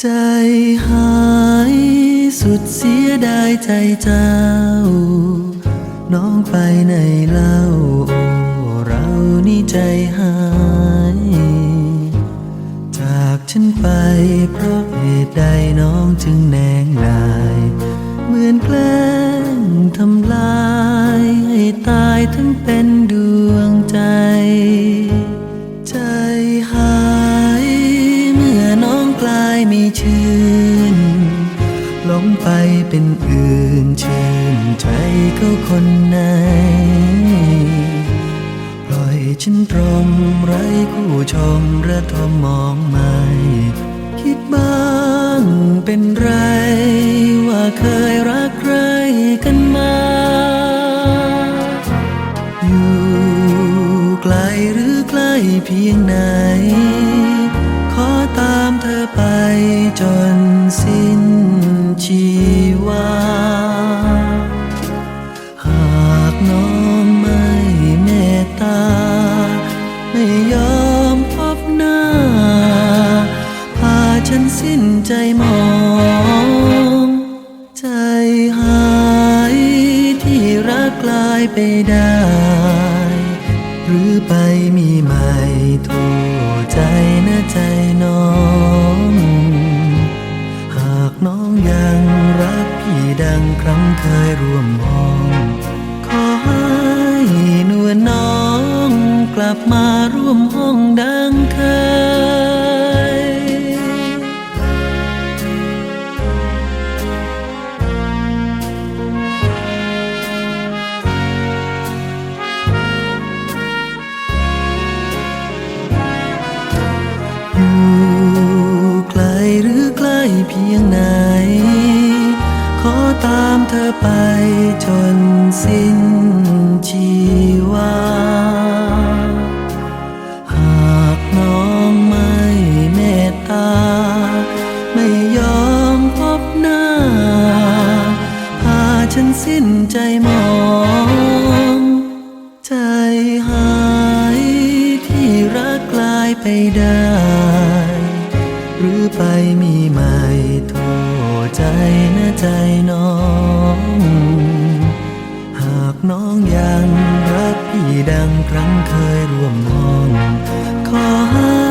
ใจหายสุดเสียดายใจเจ้า น้องไปในเล่าเรานี่ใจหาย จากฉันไปเพราะเหตุใดน้องจึงแนงลา ไม่ชื่นหลงไปเป็นอื่นชื่นใจเขาคนไหนปล่อยฉันตรมไร้คู่ชมระทมมองไม่คิดบ้างเป็นไร ว่าเคยรักใครกันมาอยู่ไกลหรือใกล้เพียงไหน จนสิ้นชีวา หากน้องไม่เมตตา ไม่ยอมพบหน้า พาฉันสิ้นใจมอง ใจหายที่รักกลายไปได้ หรือไปมีใหม่โทษใจนะใจน้อง ดังครั้งเคยร่วมห้อง ขอให้นวลน้องกลับมาร่วมห้องดังเคย อยู่ไกลหรือใกล้เพียงไหน ตามเธอไปจนสิ้นชีวา หากน้องไม่เมตตา ไม่ยอมพบหน้า พาฉันสิ้นใจมอง ใจหายที่รักกลายไปได้ หรือไปมีใหม่โทษใจ ใจน้อง หากน้องยังรักพี่ดังครั้งเคยร่วมห้อง ขอ